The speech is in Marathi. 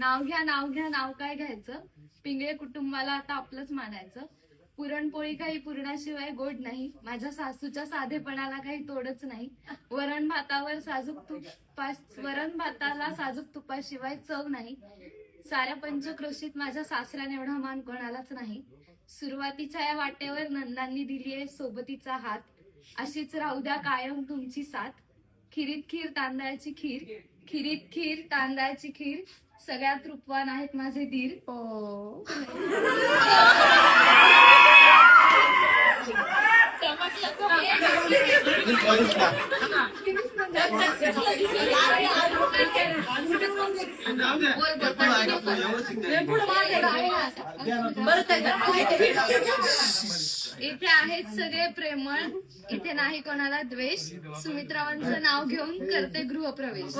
नाव घ्या नाव घ्या नाव काय घ्यायचं? पिंगळे कुटुंबाला आता आपलंच मानायचं. पुरणपोळी काही पुरणाशिवाय गोड नाही. माझ्या सासूच्या साधेपणाला काही तोडच नाही. वरण भातावर साजूक तुपा वरण भाताला साजूक तुपाशिवाय चव नाही. साऱ्या पंचक्रोशीत माझ्या सासऱ्याने एवढा मान कोणालाच नाही. सुरुवातीच्या या वाटेवर नंदांनी दिली आहे सोबतीचा हात. अशीच राहू द्या कायम तुमची साथ. खिरीत खीर तांदळाची खीर. खिरीत खीर तांदळाची खीर. सगळ्यात रूपवान आहेत माझे धीर इथे आहेत सगळे प्रेमळ. इथे नाही कोणाला द्वेष. सुमित्रावांचं नाव घेऊन करते गृहप्रवेश.